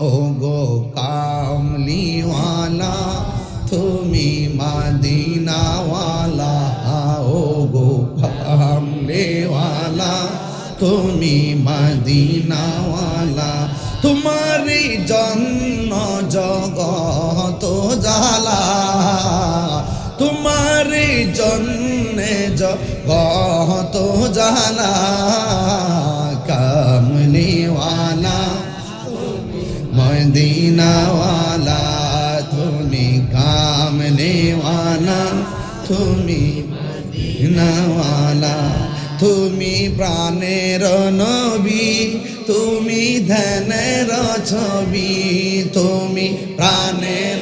ও গো কামলিওয়ালা তুমি মাদিনাওয়ালা ও গো কামলিওয়ালা তুমি মাদিনাওয়ালা, তোমারই জন্ম জগত জালা তোমারই জন্মে জগত জালা মদিনাওয়ালা, তুমি কামনেওয়ালা তুমি মদিনাওয়ালা, তুমি প্রাণের নবী, তুমি ধ্যানের ছবি, তুমি প্রাণের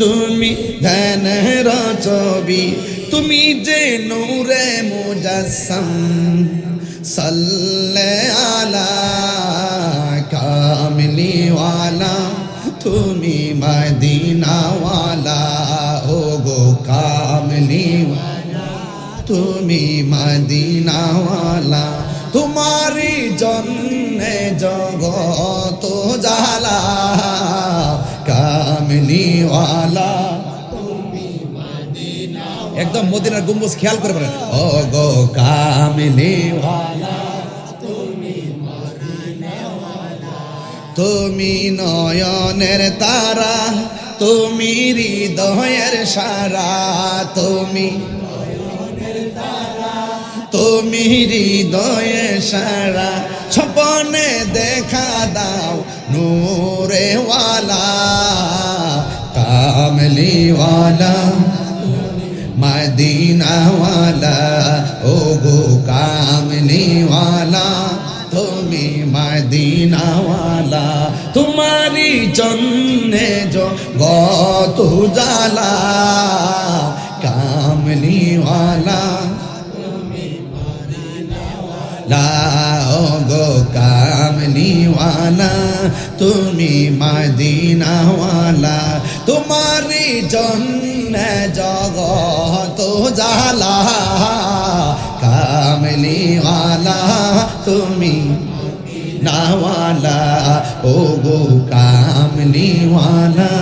তুমি ধ্যানের ছবি, তুমি যে নূরে মুজাসম সাল্লে আলা মদিনাওয়ালা ও গো কামলিওয়ালা। তুমি মদিনাওয়ালা তোমারি জন্মে জগত জালা কামলিওয়ালা একদম মদিনার গম্বুজ খেয়াল করে বলেন ও গো কামলিওয়ালা। তুমি নয়নের তারা, তুমি হৃদয়ের সারা, তুমি তুমি হৃদয়ে সারা। স্বপনে দেখা দাও নূরেওয়ালা, কামলিওয়ালা, মদিনাওয়ালা ও গো কামলিওয়ালা। তুমি মদিনাওয়ালা তোমারি জন্যে গত জালা কামলিওয়ালা। লা ও গো কামলিওয়ালা, তুমি মদিনাওয়ালা তোমারি জন্য জগত জালা কামলিওয়ালা তুমি নাওয়ালা ও গো কামলিওয়ালা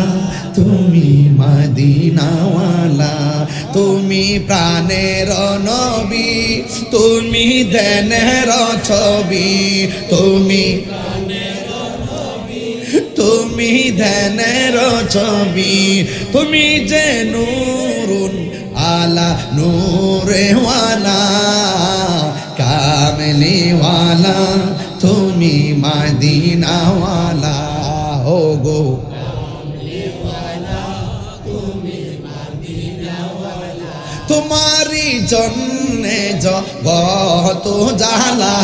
তুমি মদিনাওয়ালা, তুমি প্রাণের নবী, তুমি দেনের ছবি, তুমি তুমি ধ্যানের ছবি, তুমি যে নূরুন আলা, নূরেওয়ালা। কামলিওয়ালা তুমি মদিনাওয়ালা ও গো তোমারি জন্যে জগত জালা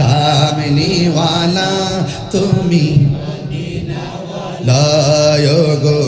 কামলিওয়ালা তুমি লয় গো